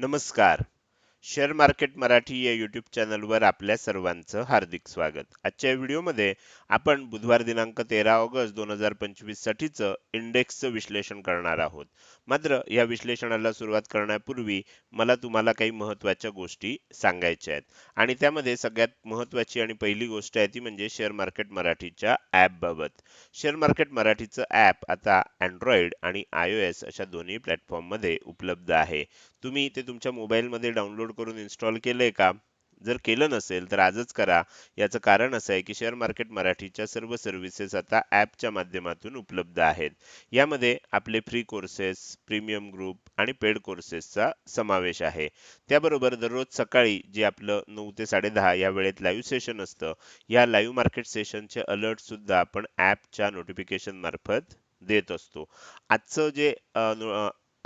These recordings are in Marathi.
नमस्कार. शेअर मार्केट मराठी या यूट्यूब चॅनलवर आपल्या सर्वांचं हार्दिक स्वागत. आजच्या व्हिडिओमध्ये आपण बुधवार दिनांक तेरा ऑगस्ट दोन हजार पंचवीस साठीचं इंडेक्सचं विश्लेषण करणार आहोत. मात्र या विश्लेषणाला सुरुवात करण्यापूर्वी मला तुम्हाला काही महत्त्वाच्या गोष्टी सांगायच्या आहेत. आणि त्यामध्ये सगळ्यात महत्वाची आणि पहिली गोष्ट आहे ती म्हणजे शेअर मार्केट मराठीच्या ऍप बाबत. शेअर मार्केट मराठीचं ऍप आता अँड्रॉइड आणि आय ओ एस अशा दोन्ही प्लॅटफॉर्ममध्ये उपलब्ध आहे. तुम्ही ते तुमच्या मोबाईलमध्ये डाउनलोड करून इन्स्टॉल केलंय का? जर केलं नसेल तर आजच करा. याचं कारण असं आहे की शेअर मार्केट मराठीच्या सर्व सर्व्हिसेस आता ॲपच्या माध्यमातून उपलब्ध आहेत. यामध्ये आपले फ्री कोर्सेस प्रीमियम ग्रुप आणि पेड कोर्सेसचा समावेश आहे. त्याबरोबर दररोज सकाळी जे आपलं नऊ ते साडेदहा या वेळेत लाईव्ह सेशन असतं या लाईव्ह मार्केट सेशनचे अलर्ट सुद्धा आपण ॲपच्या नोटिफिकेशन मार्फत देत असतो. आजचं जे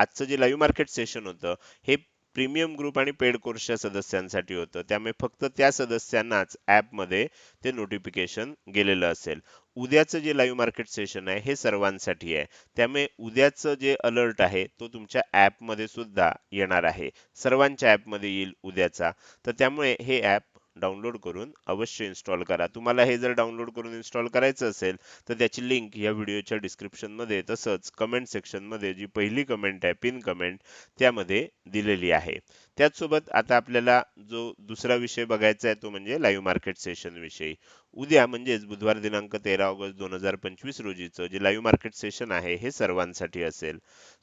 आजचं जे लाईव्ह मार्केट सेशन होतं हे प्रीमियम ग्रुप आणि पेड कोर्सच्या सदस्यांसाठी होतं. त्यामुळे फक्त त्या सदस्यांनाच मध्ये ते नोटिफिकेशन गेलेलं असेल. उद्याचं जे लाईव्ह मार्केट सेशन आहे हे सर्वांसाठी आहे. त्यामुळे उद्याचं जे अलर्ट आहे तो तुमच्या मध्ये सुद्धा येणार आहे. सर्वांच्या मध्ये येईल उद्याचा. तर त्यामुळे हे ऍप डाउनलोड करून अवश्य इन्स्टॉल करा. तुम्हाला हे जर डाउनलोड करून इन्स्टॉल करायचं असेल तर त्याची लिंक या व्हिडिओच्या डिस्क्रिप्शनमध्ये तसंच कमेंट सेक्शनमध्ये जी पहिली कमेंट आहे पिन कमेंट त्यामध्ये दिलेली आहे. त्याचसोबत आता आपल्याला जो दुसरा विषय बघायचा आहे तो म्हणजे लाईव्ह मार्केट सेशन विषयी. उद्या म्हणजेच बुधवार दिनांक तेरा ऑगस्ट दोन हजार पंचवीस रोजीचं जे लाईव्ह मार्केट सेशन आहे हे सर्वांसाठी असेल.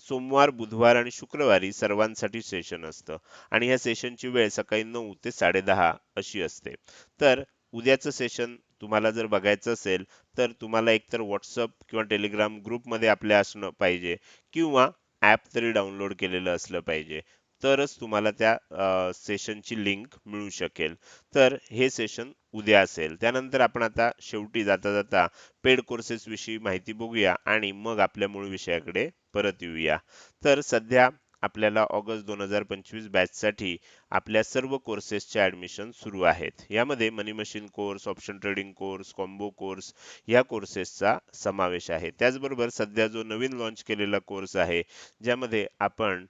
सोमवार बुधवार आणि शुक्रवारी सर्वांसाठी सेशन असतं. आणि ह्या सेशनची वेळ सकाळी नऊ ते साडेदहा अशी असते. तर उद्याचं सेशन तुम्हाला जर बघायचं असेल तर तुम्हाला एकतर व्हॉट्सअप किंवा टेलिग्राम ग्रुपमध्ये आपल्या असणं पाहिजे किंवा ॲप तरी डाउनलोड केलेलं असलं पाहिजे. तरच तुम्हाला त्या सेशनची लिंक मिळू शकेल. तर हे सेशन उद्या असेल. त्यानंतर आपण आता शेवटी जाता जाता पेड कोर्सेस विषयी माहिती बघूया आणि मग आपल्या मूळ विषयाकडे परत येऊया. तर सध्या आपल्याला ऑगस्ट दोन हजार पंचवीस बॅचसाठी आपल्या सर्व कोर्सेसचे ऍडमिशन सुरू आहेत. यामध्ये money machine course option trading course combo course या कोर्सेसचा समावेश आहे. त्याचबरोबर सध्या जो नवीन लॉन्च केलेला कोर्स आहे ज्यामध्ये आपण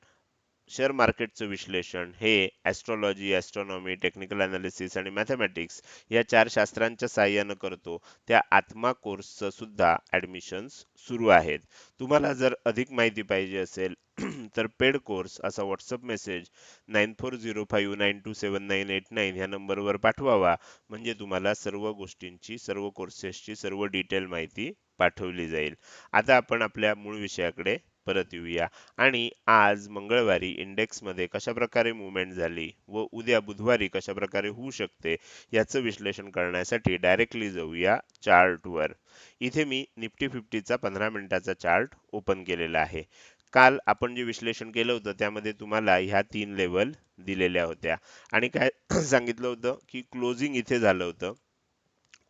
शेअर मार्केटचं विश्लेषण हे ॲस्ट्रॉलॉजी ॲस्ट्रॉनॉमी टेक्निकल अनालिसिस आणि मॅथमॅटिक्स या चार शास्त्रांच्या साह्यानं करतो. त्या आत्मा कोर्सचं सुद्धा ॲडमिशन्स सुरू आहेत. तुम्हाला जर अधिक माहिती पाहिजे असेल तर पेड कोर्स असा WhatsApp message nine four zero five nine two seven nine eight nine ह्या नंबरवर पाठवावा. म्हणजे तुम्हाला सर्व गोष्टींची सर्व कोर्सेसची सर्व डिटेल माहिती पाठवली जाईल. आता आपण आपल्या मूळ विषयाकडे परत येऊया. आणि आज मंगळवारी इंडेक्समध्ये कशा प्रकारे मुवमेंट झाली व उद्या बुधवारी कशा प्रकारे होऊ शकते याचं विश्लेषण करण्यासाठी डायरेक्टली जाऊया चार्ट वर इथे मी निफ्टी फिफ्टीचा पंधरा मिनिटाचा चार्ट ओपन केलेला आहे. काल आपण जे विश्लेषण केलं होतं त्यामध्ये तुम्हाला ह्या तीन लेवल दिलेल्या होत्या. आणि काय सांगितलं होतं की क्लोजिंग इथे झालं होतं.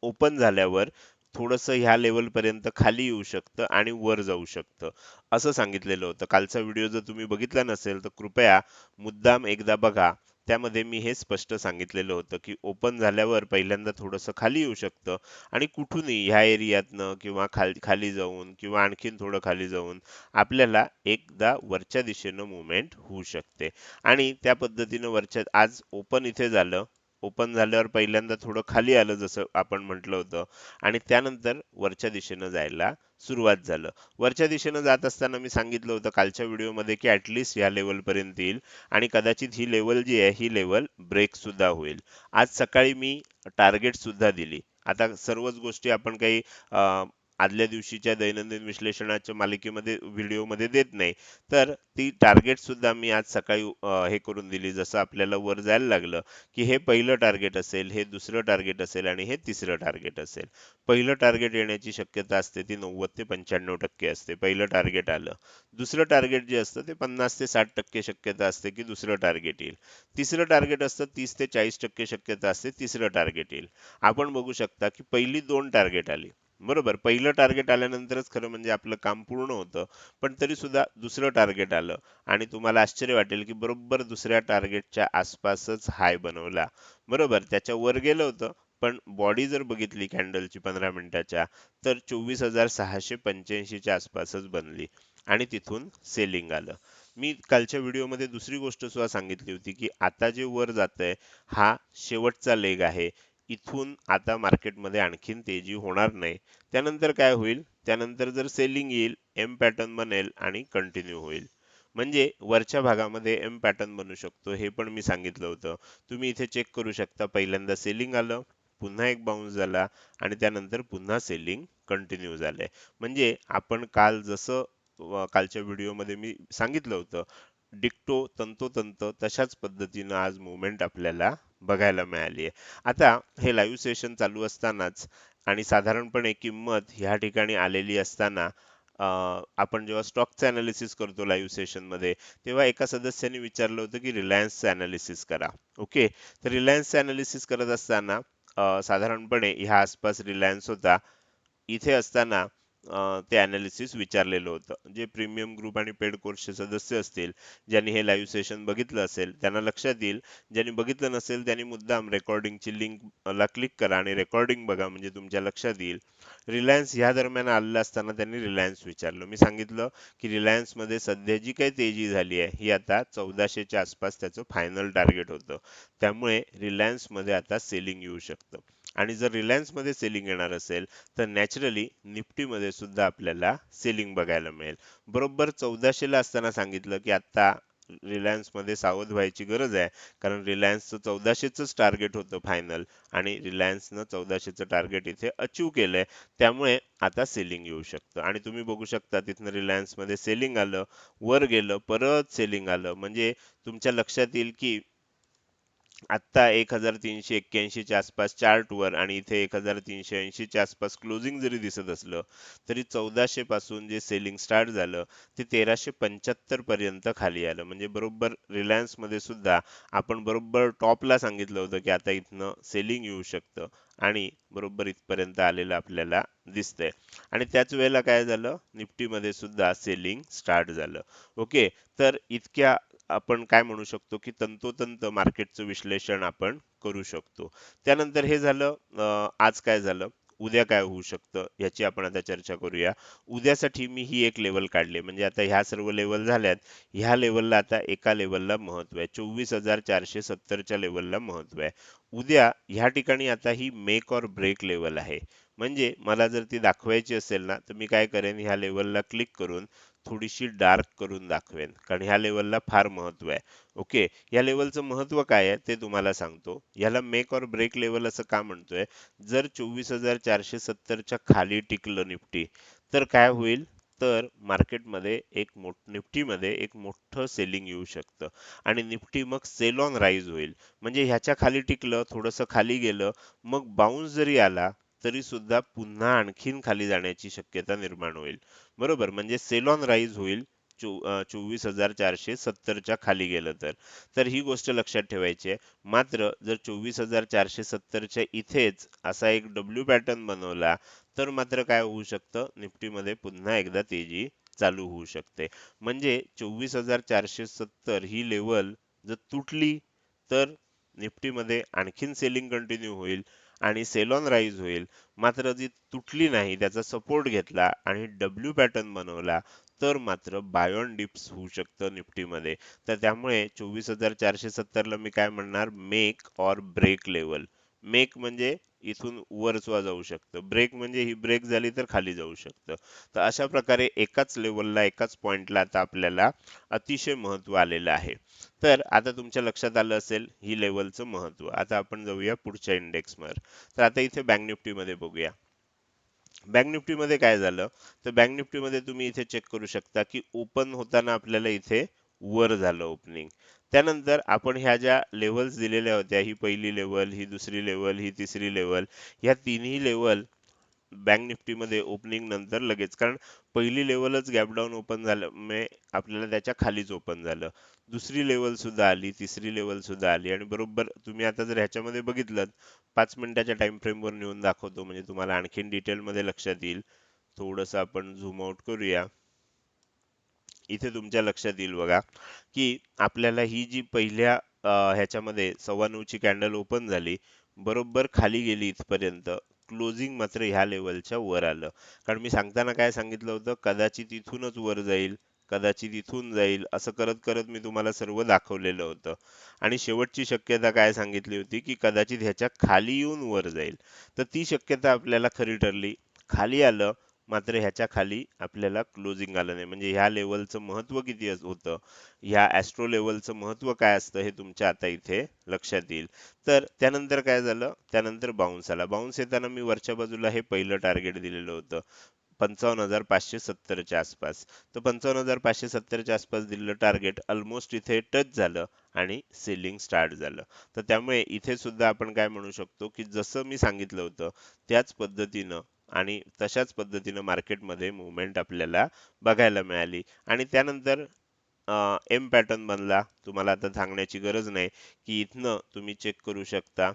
ओपन झाल्यावर थोडंसं ह्या लेवलपर्यंत खाली येऊ शकतं आणि वर जाऊ शकतं. असं सांगितलेलं होतं. कालचा व्हिडिओ जर तुम्ही बघितला नसेल तर कृपया मुद्दाम एकदा बघा. त्यामध्ये मी हे स्पष्ट सांगितलेलं होतं की ओपन झाल्यावर पहिल्यांदा थोडंसं खाली येऊ शकतं आणि कुठूनही ह्या एरियातनं किंवा खाली खाली जाऊन किंवा आणखीन थोडं खाली जाऊन आपल्याला एकदा वरच्या दिशेनं मुवमेंट होऊ शकते. आणि त्या पद्धतीनं वरच्या आज ओपन इथे झालं. ओपन झाल्यावर पहिल्यांदा थोडं खाली आलं जसं आपण म्हटलं होतं. आणि त्यानंतर वरच्या दिशेनं जायला सुरुवात झालं. वरच्या दिशेनं जात असताना मी सांगितलं होतं कालच्या व्हिडिओमध्ये की ॲटलिस्ट या लेवल पर्यंत येईल. आणि कदाचित ही लेवल जी आहे ही लेवल ब्रेक सुद्धा होईल. आज सकाळी मी टार्गेट सुद्धा दिली. आता सर्वच गोष्टी आपण काही आदल्या दिवशीच्या दैनंदिन विश्लेषणाच्या मालिकेमध्ये व्हिडिओमध्ये देत नाही. तर ती टार्गेट सुद्धा मी आज सकाळी हे करून दिली जसं आपल्याला वर जायला लागलं की हे पहिलं टार्गेट असेल हे दुसरं टार्गेट असेल आणि हे तिसरं टार्गेट असेल. पहिलं टार्गेट येण्याची शक्यता असते ती नव्वद ते पंच्याण्णव टक्के असते पहिलं टार्गेट आलं. दुसरं टार्गेट जे असतं ते पन्नास ते साठ टक्के शक्यता असते की दुसरं टार्गेट येईल. तिसरं टार्गेट असतं तीस ते चाळीस टक्के शक्यता असते तिसरं टार्गेट येईल. आपण बघू शकता की पहिली दोन टार्गेट आली. बरोबर. पहिलं टार्गेट आल्यानंतरच खरं म्हणजे आपलं काम पूर्ण होतं. पण तरी सुद्धा दुसरं टार्गेट आलं. आणि तुम्हाला आश्चर्य वाटेल की बरोबर दुसऱ्या टार्गेटच्या आसपासच हाय बनवला. बरोबर त्याच्या वर गेलं होतं. पण बॉडी जर बघितली कॅन्डलची पंधरा मिनिटाच्या तर चोवीस हजार सहाशे पंच्याऐंशीच्या आसपासच बनली. आणि तिथून सेलिंग आलं. मी कालच्या व्हिडिओमध्ये दुसरी गोष्ट सुद्धा सांगितली होती की आता जे वर जात आहे हा शेवटचा लेग आहे. इथून आता मार्केटमध्ये आणखीन तेजी होणार नाही. त्यानंतर काय होईल? त्यानंतर जर सेलिंग येईल एम पॅटर्न बनेल आणि कंटिन्यू होईल. म्हणजे वरच्या भागामध्ये एम पॅटर्न बनू शकतो हे पण मी सांगितलं होतं. तुम्ही इथे चेक करू शकता पहिल्यांदा सेलिंग आलं पुन्हा एक बाउन्स झाला आणि त्यानंतर पुन्हा सेलिंग कंटिन्यू झालंय. म्हणजे आपण काल जसं कालच्या व्हिडिओमध्ये मी सांगितलं होतं डिक्टो तंतोतंत तशाच पद्धतीनं आज मुवमेंट आपल्याला बघायला मिळाली आहे आता हे लाईव्ह सेशन चालू असतानाच आणि साधारणपणे किंमत ह्या ठिकाणी आलेली असताना आपण जेव्हा स्टॉकचं अनालिसिस करतो लाईव्ह सेशनमध्ये तेव्हा एका सदस्याने विचारलं होतं की रिलायन्सचं अनालिसिस करा. ओके तर रिलायन्सचं अनालिसिस करत असताना साधारणपणे ह्या आसपास रिलायन्स होता. इथे असताना ते अनालिसिस विचारलेलं होतं. जे प्रीमियम ग्रुप आणि पेड कोर्सचे सदस्य असतील ज्यांनी हे लाईव्ह सेशन बघितलं असेल त्यांना लक्षात येईल ज्यांनी बघितलं नसेल त्यांनी मुद्दाम रेकॉर्डिंगची लिंक ला क्लिक करा आणि रेकॉर्डिंग बघा म्हणजे तुमच्या लक्षात येईल. रिलायन्स ह्या दरम्यान आलेलं असताना त्यांनी रिलायन्स विचारलं. मी सांगितलं की रिलायन्समध्ये सध्या जी काही तेजी झाली आहे ही आता चौदाशेच्या आसपास त्याचं फायनल टार्गेट होतं. त्यामुळे रिलायन्समध्ये आता सेलिंग येऊ शकतं. आणि जर रिलायन्समध्ये सेलिंग येणार असेल तर नॅचरली निफ्टीमध्ये सुद्धा आपल्याला सेलिंग बघायला मिळेल. बरोबर चौदाशेला असताना सांगितलं की आत्ता रिलायन्समध्ये सावध व्हायची गरज आहे कारण रिलायन्सचं चौदाशेच टार्गेट होतं फायनल आणि रिलायन्सनं चौदाशेचं टार्गेट इथे अचीव केलंय. त्यामुळे आता सेलिंग येऊ शकतं. आणि तुम्ही बघू शकता तिथनं रिलायन्समध्ये सेलिंग आलं वर गेलं परत सेलिंग आलं. म्हणजे तुमच्या लक्षात येईल की आत्ता एक हजार तीनशे एक्क्याऐंशीच्या आसपास चार्ट वर आणि इथे एक हजार तीनशे ऐंशीच्या आसपास क्लोजिंग जरी दिसत असलं तरी चौदाशे पासून जे सेलिंग स्टार्ट झालं ते तेराशे पंच्याहत्तर पर्यंत खाली आलं. म्हणजे बरोबर रिलायन्समध्ये सुद्धा आपण बरोबर टॉपला सांगितलं होतं की आता इथनं सेलिंग येऊ शकतं आणि बरोबर इथपर्यंत आलेलं आपल्याला दिसतंय. आणि त्याच वेळेला काय झालं? निफ्टीमध्ये सुद्धा सेलिंग स्टार्ट झालं. ओके तर इतक्या आपण काय म्हणू शकतो की तंतोतंत मार्केटचं विश्लेषण आपण करू शकतो. त्यानंतर हे झालं आज काय झालं? उद्या काय होऊ शकतं याची आपण आता चर्चा करूया. उद्यासाठी मी ही एक लेवल काढली. म्हणजे आता ह्या सर्व लेवल झाल्यात ह्या लेवलला आता एका लेवलला महत्त्व आहे. चोवीस हजार चारशे सत्तरच्या लेवलला महत्त्व आहे. उद्या ह्या ठिकाणी आता ही मेक और ब्रेक लेवल आहे. म्हणजे मला जर ती दाखवायची असेल ना तर मी काय करेन? ह्या लेवलला क्लिक करून थोडीशी डार्क करून दाखवेन कारण ह्या लेवलला फार महत्त्व आहे. ओके या लेवलचं महत्त्व काय आहे? ते तुम्हाला सांगतो. याला मेक और ब्रेक लेवल असं का म्हणतोय? जर चोवीस हजार चारशे सत्तरच्या खाली टिकलं निफ्टी तर काय होईल? तर मार्केटमध्ये एक मोठ निफ्टीमध्ये एक मोठं सेलिंग येऊ शकतं. आणि निफ्टी मग सेल ऑन राईज होईल. म्हणजे ह्याच्या खाली टिकलं थोडंसं खाली गेलं मग बाउन्स जरी आला तरी सुद्धा पुन्हा आणखीन खाली जाण्याची शक्यता निर्माण होईल. बरोबर. म्हणजे सेलॉन राईज होईल चोवीस हजार चारशे सत्तरच्या खाली गेलं तर. तर ही गोष्ट लक्षात ठेवायची आहे. मात्र जर चोवीस हजार चारशे सत्तरच्या इथेच असा एक डब्ल्यू पॅटर्न बनवला तर मात्र काय होऊ शकतं? निफ्टीमध्ये पुन्हा एकदा तेजी चालू होऊ शकते. म्हणजे चोवीस हजार चारशे सत्तर ही लेवल जर तुटली तर निफ्टीमध्ये आणखीन सेलिंग कंटिन्यू होईल. आणि सेलॉन राईज होईल. मात्र जी तुटली नाही त्याचा सपोर्ट घेतला आणि डब्ल्यू पॅटर्न बनवला तर मात्र बायोन डिप्स होऊ शकतं निफ्टीमध्ये. तर त्यामुळे चोवीस हजार चारशे सत्तरला मी काय म्हणणार? Make or break level make म्हणजे इथून वर जाऊ शकतं. ब्रेक म्हणजे ही ब्रेक झाली तर खाली जाऊ शकतं. तर अशा प्रकारे एकाच लेवलला एकाच पॉइंटला आता आपल्याला अतिशय महत्त्व आलेलं आहे. तर आता तुमच्या लक्षात आलं असेल ही लेवलचं महत्त्व. आता आपण जाऊया पुढच्या इंडेक्सवर तर आता इथे बँक निफ्टीमध्ये बघूया. बँक निफ्टीमध्ये काय झालं? तर बँक निफ्टीमध्ये तुम्ही इथे चेक करू शकता की ओपन होताना आपल्याला इथे वर झालं ओपनिंग त्यानंतर आपण ह्या ज्या लेवल्स दिलेल्या होत्या ही पहिली लेवल ही दुसरी लेवल ही तिसरी लेवल ह्या तिन्ही लेवल बँक निफ्टीमध्ये ओपनिंग नंतर लगेच. कारण पहिली लेवलच गॅपडाऊन ओपन झाल्यामुळे आपल्याला त्याच्या खालीच ओपन झालं. दुसरी लेवल सुद्धा आली तिसरी लेवल सुद्धा आली. आणि बरोबर तुम्ही आता जर ह्याच्यामध्ये बघितलं पाच मिनिटाच्या टाइम फ्रेमवर नेऊन दाखवतो म्हणजे तुम्हाला आणखीन डिटेलमध्ये लक्षात येईल. थोडंसं आपण झूम आउट करूया. इथे तुमच्या लक्षात येईल बघा की आपल्याला ही जी पहिल्या ह्याच्यामध्ये सव्वा नऊची कॅन्डल ओपन झाली बरोबर खाली गेली इथपर्यंत. क्लोजिंग मात्र ह्या लेवलच्या वर आलं. कारण मी सांगताना काय सांगितलं होतं? कदाचित इथूनच वर जाईल कदाचित इथून जाईल असं करत करत मी तुम्हाला सर्व दाखवलेलं होतं. आणि शेवटची शक्यता काय सांगितली होती? की कदाचित ह्याच्या खाली येऊन वर जाईल. तर ती शक्यता आपल्याला खरी ठरली. खाली आलं मात्र ह्याच्या खाली आपल्याला क्लोजिंग आलं नाही. म्हणजे ह्या लेवलचं महत्त्व किती होतं? ह्या ॲस्ट्रो लेवलचं महत्त्व काय असतं हे तुमच्या आता इथे लक्षात येईल. तर त्यानंतर काय झालं? त्यानंतर बाउन्स आला. बाउन्स येताना मी वरच्या बाजूला हे पहिलं टार्गेट दिलेलं होतं. पंचावन्न हजार पाचशे सत्तरच्या आसपास. तर पंचावन्न हजार पाचशे सत्तरच्या आसपास दिलेलं टार्गेट ऑलमोस्ट इथे टच झालं आणि सेलिंग स्टार्ट झालं. तर त्यामुळे इथे सुद्धा आपण काय म्हणू शकतो की जसं मी सांगितलं होतं त्याच पद्धतीनं आणि तशाच पद्धतीनं मार्केटमध्ये मुवमेंट आपल्याला बघायला मिळाली. आणि त्यानंतर एम पॅटर्न बनला. तुम्हाला आता सांगण्याची गरज नाही की इथनं तुम्ही चेक करू शकता.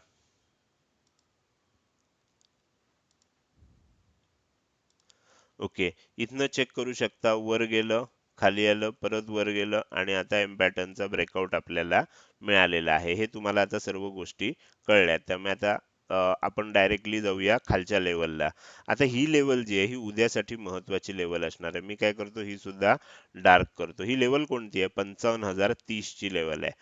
ओके. इथनं चेक करू शकता. वर गेलं खाली आलं परत वर गेलं आणि आता एम पॅटर्नचा ब्रेकआउट आपल्याला मिळालेला आहे. हे तुम्हाला आता सर्व गोष्टी कळल्या. त्यामुळे आता आपण डायरेक्टली जाऊया खालच्या लेवलला आता ही लेवल जी आहे ही उद्यासाठी महत्वाची लेवल असणार आहे. मी काय करतो ही सुद्धा डार्क करतो. ही लेवल कोणती आहे? पंचावन्न हजार तीस ची लेवल आहे.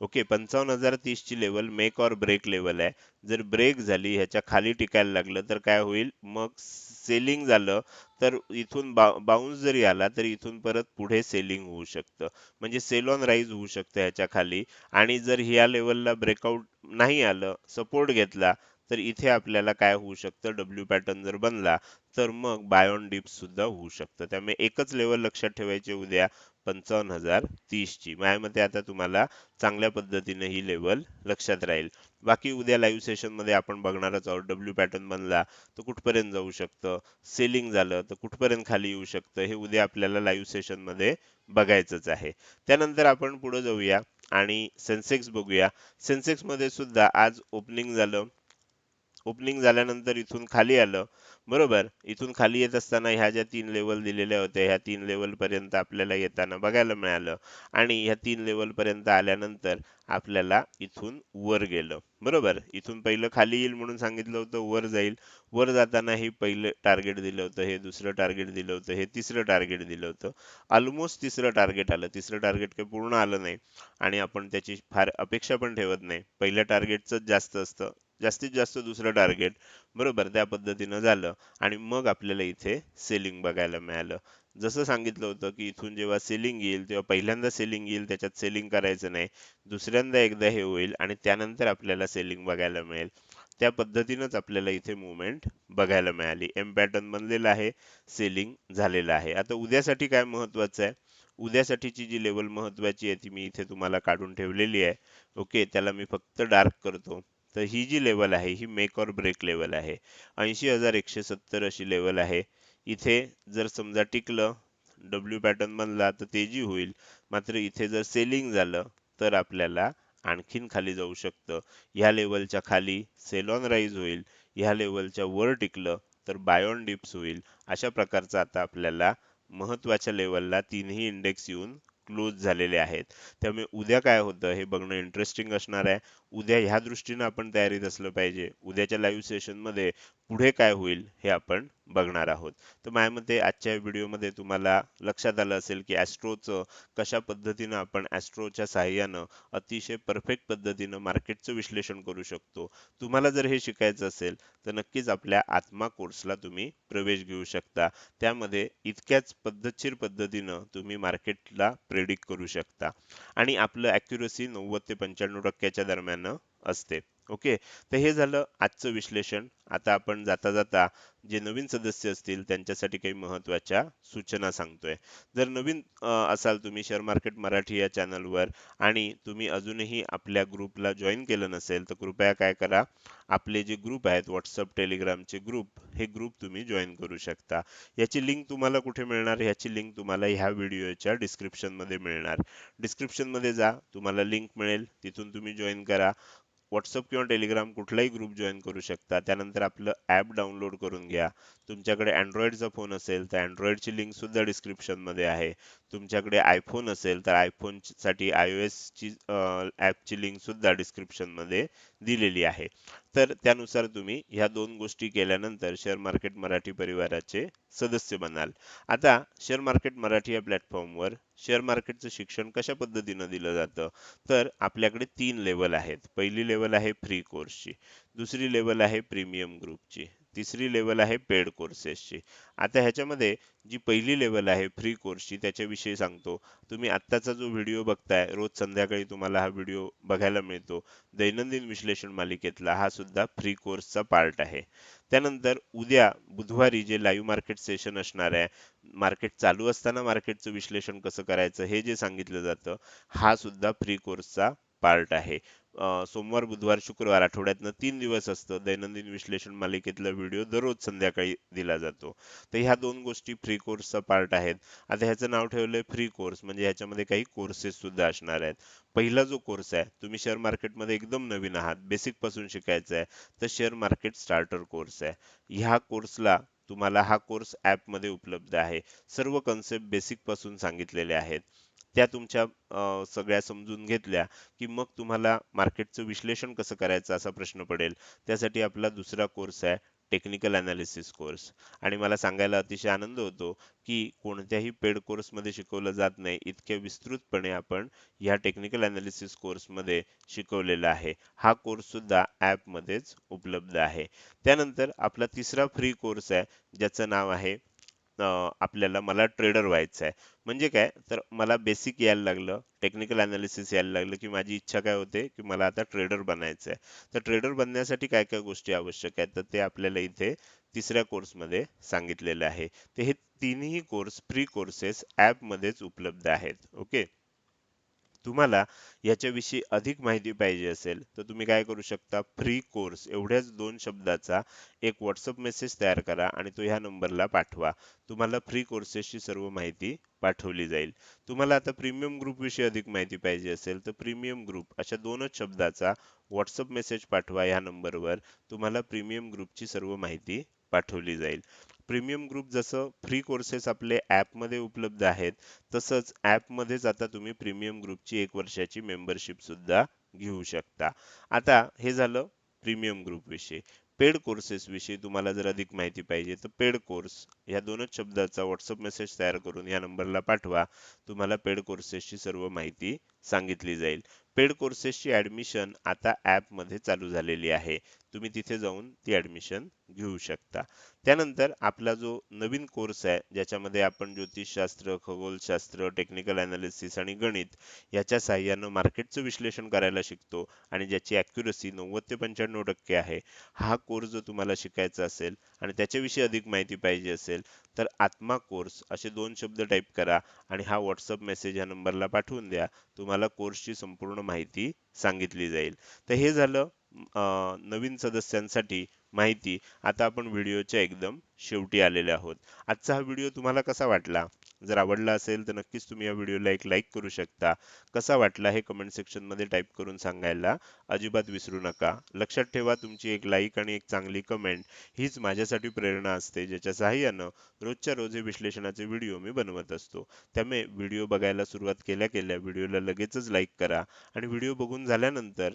ओके पंचावन्न हजार तीस ची level make or break level आहे. जर ब्रेक झाली ह्याच्या खाली टिकायला लागलं तर काय होईल? मग सेलिंग झालं तर इथून बाउन्स जरी आला तर इथून परत पुढे सेलिंग होऊ शकतं. म्हणजे सेल ऑन राईज होऊ शकतं ह्याच्या खाली. आणि जर ह्या लेवलला ब्रेकआउट नाही आलं सपोर्ट घेतला तर इथे आपल्याला काय होऊ शकतं? डब्ल्यू पॅटर्न जर बनला तर मग बाय ऑन सुद्धा होऊ शकतं. त्यामुळे एकच लेवल लक्षात ठेवायचे उद्या पंचावन्न हजार तीस ची माझ्या मते आता तुम्हाला चांगल्या पद्धतीने ही लेवल लक्षात राहील. बाकी उद्या लाईव्ह सेशनमध्ये आपण बघणारच आहोत. डब्ल्यू पॅटर्न बनला तर कुठपर्यंत जाऊ शकतं? सेलिंग झालं तर कुठपर्यंत खाली येऊ शकतं? हे उद्या आपल्याला लाईव्ह सेशनमध्ये बघायचंच आहे. त्यानंतर आपण पुढे जाऊया आणि सेन्सेक्स बघूया. सेन्सेक्समध्ये सुद्धा आज ओपनिंग झालं. ओपनिंग झाल्यानंतर इथून खाली आलं. बरोबर? इथून खाली येत असताना ह्या ज्या तीन लेवल दिलेल्या होत्या ह्या तीन लेवल पर्यंत आपल्याला येताना बघायला मिळालं. आणि ह्या तीन लेवल पर्यंत आल्यानंतर आपल्याला इथून वर गेलं. बरोबर? इथून पहिलं खाली येईल म्हणून सांगितलं होतं वर जाईल. वर जाताना हे पहिलं टार्गेट दिलं होतं हे दुसरं टार्गेट दिलं होतं हे तिसरं टार्गेट दिलं होतं. ऑलमोस्ट तिसरं टार्गेट आलं. तिसरं टार्गेट काही पूर्ण आलं नाही. आणि आपण त्याची फार अपेक्षा पण ठेवत नाही. पहिल्या टार्गेटच जास्त असतं. जास्तीत जास्त दुसरं टार्गेट बरोबर त्या पद्धतीनं झालं. आणि मग आपल्याला इथे सेलिंग बघायला मिळालं. जसं सांगितलं होतं की इथून जेव्हा सेलिंग येईल तेव्हा पहिल्यांदा सेलिंग येईल त्याच्यात सेलिंग करायचं नाही. दुसऱ्यांदा एकदा हे होईल आणि त्यानंतर आपल्याला सेलिंग बघायला मिळेल. त्या पद्धतीनंच आपल्याला इथे मुवमेंट बघायला मिळाली. एम पॅटर्न बनलेला आहे सेलिंग झालेलं आहे. आता उद्यासाठी काय महत्वाचं आहे? उद्यासाठीची जी लेवल महत्वाची आहे ती मी इथे तुम्हाला काढून ठेवलेली आहे. ओके त्याला मी फक्त डार्क करतो. तर ही जी लेवल आहे ही मेक ऑर ब्रेक लेवल आहे. ऐंशी हजार एकशे सत्तर अशी लेवल आहे. इथे जर समजा टिकलं डब्ल्यू पॅटर्न बनला तर तेजी होईल. मात्र इथे जर सेलिंग झालं तर आपल्याला आणखीन खाली जाऊ शकतं. ह्या लेवलच्या खाली सेल ऑन राईज होईल. ह्या लेवलच्या वर टिकलं तर बाय ऑन डिप्स होईल. अशा प्रकारचं आता आपल्याला महत्त्वाच्या लेवलला तीनही इंडेक्स येऊन क्लोज झालेले आहेत. त्यामुळे उद्या काय होतं हे बघणं इंटरेस्टिंग असणार आहे. उद्या ह्या दृष्टीनं आपण तयारीत असलं पाहिजे. उद्याच्या लाईव्ह सेशनमध्ये पुढे काय होईल हे आपण बघणार आहोत. तर माझ्या मते आजच्या व्हिडिओमध्ये तुम्हाला लक्षात आलं असेल की ॲस्ट्रोचं कशा पद्धतीनं आपण ॲस्ट्रोच्या सहाय्यानं अतिशय परफेक्ट पद्धतीनं मार्केटचं विश्लेषण करू शकतो. तुम्हाला जर हे शिकायचं असेल तर नक्कीच आपल्या आत्मा कोर्सला तुम्ही प्रवेश घेऊ शकता. त्यामध्ये इतक्याच पद्धतशीर पद्धतीनं तुम्ही मार्केटला प्रेडिक्ट करू शकता. आणि आपलं ॲक्युरसी नव्वद ते पंच्याण्णव टक्क्याच्या दरम्यान असते. ओके? तर हे झालं आजचं विश्लेषण. आता आपण जाता जाता जे नवीन सदस्य असतील त्यांच्यासाठी काही महत्त्वाच्या सूचना सांगतोय. जर नवीन असाल तुम्ही शेअर मार्केट मराठी या चॅनलवर आणि तुम्ही अजूनही आपल्या ग्रुपला जॉईन केलं नसेल तर कृपया काय करा? आपले जे ग्रुप आहेत व्हॉट्सअप टेलिग्रामचे ग्रुप हे ग्रुप तुम्ही जॉईन करू शकता. याची लिंक तुम्हाला कुठे मिळणार? याची लिंक तुम्हाला ह्या व्हिडिओच्या डिस्क्रिप्शनमध्ये मिळणार. डिस्क्रिप्शनमध्ये जा तुम्हाला लिंक मिळेल तिथून तुम्ही जॉईन करा. व्हॉट्सअप किंवा टेलिग्राम कुठलाही ग्रुप जॉईन करू शकता. त्यानंतर आपलं ॲप डाउनलोड करून घ्या. तुमच्याकडे अँड्रॉइडचा फोन असेल तर अँड्रॉइडची लिंक सुद्धा डिस्क्रिप्शनमध्ये आहे. तुमच्याकडे आयफोन असेल तर आयफोनसाठी आय ओ ची ॲपची लिंक सुद्धा डिस्क्रिप्शनमध्ये दिलेली आहे. तर त्यानुसार तुम्ही ह्या दोन गोष्टी केल्यानंतर शेअर मार्केट मराठी परिवाराचे सदस्य बनाल. आता शेअर मार्केट मराठी या प्लॅटफॉर्मवर शेअर मार्केटचं शिक्षण कशा पद्धतीनं दिलं जातं? तर आपल्याकडे तीन लेवल आहेत. पहिली लेवल आहे फ्री कोर्सची दुसरी लेवल आहे प्रीमियम ग्रुपची तिसरी लेवल आहे पेड कोर्सेसची आता ह्याच्यामध्ये जी पहिली लेवल आहे फ्री कोर्सची त्याच्याविषयी सांगतो. तुम्ही आत्ताचा जो व्हिडिओ बघताय रोज संध्याकाळी तुम्हाला हा व्हिडिओ बघायला मिळतो. दैनंदिन विश्लेषण मालिकेतला हा सुद्धा फ्री कोर्सचा पार्ट आहे. त्यानंतर उद्या बुधवारी जे लाईव्ह मार्केट सेशन असणार आहे मार्केट चालू असताना मार्केटचं विश्लेषण कसं करायचं हे जे सांगितलं जातं हा सुद्धा फ्री कोर्सचा पार्ट आहे. सोमवार बुधवार शुक्रवार आठवड्यातनं तीन दिवस असतं. दैनंदिन विश्लेषण मालिकेतला व्हिडिओ दररोज संध्याकाळी दिला जातो. तर ह्या दोन गोष्टी फ्री कोर्सचा पार्ट आहेत. आता ह्याचं नाव ठेवलंय फ्री कोर्स म्हणजे ह्याच्यामध्ये काही कोर्सेस सुद्धा असणार आहेत. पहिला जो कोर्स आहे तुम्ही शेअर मार्केटमध्ये एकदम नवीन आहात. बेसिकपासून शिकायचं आहे तर शेअर मार्केट स्टार्टर कोर्स आहे. ह्या कोर्सला तुम्हाला हा कोर्समध्ये उपलब्ध आहे. सर्व कन्सेप्ट बेसिकपासून सांगितलेले आहेत. त्या तुमच्या सगळ्या समजून घेतल्या की मग तुम्हाला मार्केटचं विश्लेषण कसं करायचं असा प्रश्न पडेल. त्यासाठी आपला दुसरा कोर्स आहे टेक्निकल अनालिसिस कोर्स आणि मला सांगायला अतिशय आनंद होतो की कोणत्याही पेड कोर्समध्ये शिकवलं जात नाही इतक्या विस्तृतपणे आपण ह्या टेक्निकल अनालिसिस कोर्समध्ये शिकवलेला आहे. हा कोर्ससुद्धा ॲपमध्येच उपलब्ध आहे. त्यानंतर आपला तिसरा फ्री कोर्स आहे ज्याचं नाव आहे आपल्याला मला ट्रेडर व्हायचं आहे. म्हणजे काय? तर मला बेसिक यायला लागलं टेक्निकल अनालिसिस यायला लागलं की माझी इच्छा काय होते? की मला आता ट्रेडर बनायचं आहे. तर ट्रेडर बनण्यासाठी काय काय गोष्टी आवश्यक आहेत? तर ते आपल्याला इथे तिसऱ्या कोर्समध्ये सांगितलेलं आहे. ते हे तिन्ही कोर्स फ्री कोर्सेस ॲपमध्येच उपलब्ध आहेत. ओके तुम्हाला याच्याविषयी अधिक माहिती पाहिजे असेल तर तुम्ही काय करू शकता? फ्री कोर्स एवढ्याच दोन शब्दाचा एक व्हॉट्सअप मेसेज तयार करा आणि तो ह्या नंबरला पाठवा. तुम्हाला फ्री कोर्सेसची सर्व माहिती पाठवली जाईल. तुम्हाला आता प्रीमियम ग्रुप विषयी अधिक माहिती पाहिजे असेल तर प्रीमियम ग्रुप अशा दोनच शब्दाचा व्हॉट्सअप मेसेज पाठवा या नंबरवर. तुम्हाला प्रीमियम ग्रुपची सर्व माहिती पाठवली जाईल. प्रीमियम ग्रुप जसं फ्री कोर्सेस आपले ॲपमध्ये उपलब्ध आहेत तसंच ॲपमध्येच आता तुम्ही प्रीमियम ग्रुपची एक वर्षाची मेंबरशिप सुद्धा घेऊ शकता. आता हे झालं प्रीमियम ग्रुपविषयी पेड कोर्सेस विषयी तुम्हाला जर अधिक माहिती पाहिजे तर पेड कोर्स या दोनच शब्दाचा व्हॉट्सअप मेसेज तयार करून या नंबरला पाठवा. तुम्हाला पेड कोर्सेसची सर्व माहिती सांगितली जाईल. पेड कोर्सेसची ऍडमिशन आता ॲपमध्ये चालू झालेली आहे. तुम्ही तिथे जाऊन ती ऍडमिशन घेऊ शकता. त्यानंतर आपला जो नवीन कोर्स आहे ज्याच्यामध्ये आपण ज्योतिषशास्त्र खगोलशास्त्र टेक्निकल अनालिसिस आणि गणित याच्या साह्यानं मार्केटचं विश्लेषण करायला शिकतो आणि ज्याची ॲक्युरसी नव्वद ते पंच्याण्णव टक्के आहे हा कोर्स जर तुम्हाला शिकायचा असेल आणि त्याच्याविषयी अधिक माहिती पाहिजे असेल तर आत्मा कोर्स असे दोन शब्द टाईप करा आणि हा व्हॉट्सअप मेसेज या नंबरला पाठवून द्या. तुम्हाला कोर्सची संपूर्ण माहिती सांगितली जाईल. तर हे झालं नवीन सदस्यांसाठी माहिती. आता आपण व्हिडिओच्या एकदम शेवटी आलेले आहोत. आजचा हा व्हिडिओ तुम्हाला कसा वाटला? जर आवडला असेल तर नक्कीच तुम्ही या व्हिडिओला एक लाईक करू शकता. कसा वाटला हे कमेंट सेक्शनमध्ये टाईप करून सांगायला अजिबात विसरू नका. लक्षात ठेवा तुमची एक लाईक आणि एक चांगली कमेंट हीच माझ्यासाठी प्रेरणा असते ज्याच्या सहाय्यानं रोजच्या रोज हे विश्लेषणाचे व्हिडिओ मी बनवत असतो. त्यामुळे व्हिडिओ बघायला सुरुवात केल्या केल्या व्हिडिओला लगेचच लाईक करा. आणि व्हिडिओ बघून झाल्यानंतर